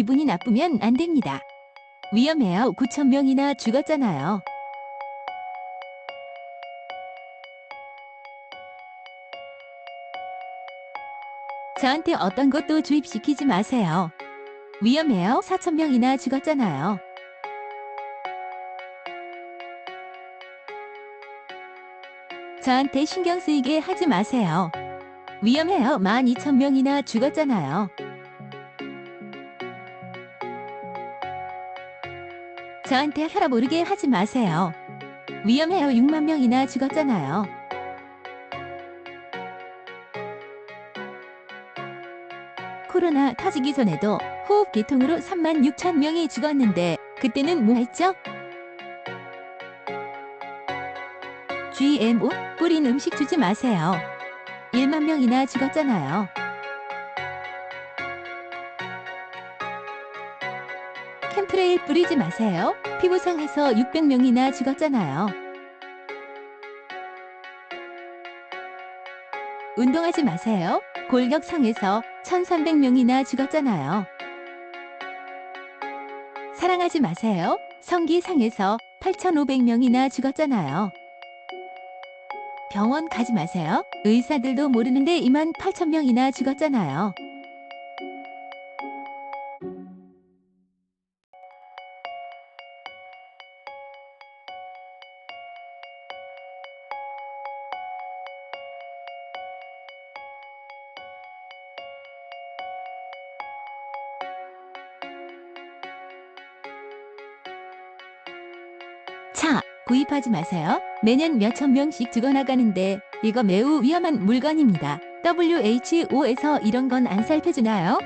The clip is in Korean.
기분이 나쁘면 안 됩니다. 위험해요. 9천 명이나 죽었잖아요. 저한테 어떤 것도 주입시키지 마세요. 위험해요. 4천 명이나 죽었잖아요. 저한테 신경 쓰이게 하지 마세요. 위험해요. 12,000명이나 죽었잖아요. 저한테 혈압 오르게 하지 마세요. 위험해요. 6만 명이나 죽었잖아요. 코로나 터지기 전에도 호흡기통으로 3만 6천 명이 죽었는데 그때는 뭐 했죠? GMO 뿌린 음식 주지 마세요. 1만 명이나 죽었잖아요. 캠트레일 뿌리지 마세요. 피부 상해서 600명이나 죽었잖아요. 운동하지 마세요. 골격상에서 1300명이나 죽었잖아요. 사랑하지 마세요. 성기상에서 8500명이나 죽었잖아요. 병원 가지 마세요. 의사들도 모르는데 2만 8천 명이나 죽었잖아요. 구입하지 마세요. 매년 몇천 명씩 죽어나가는데 이거 매우 위험한 물건입니다. WHO에서 이런 건 안 살펴주나요?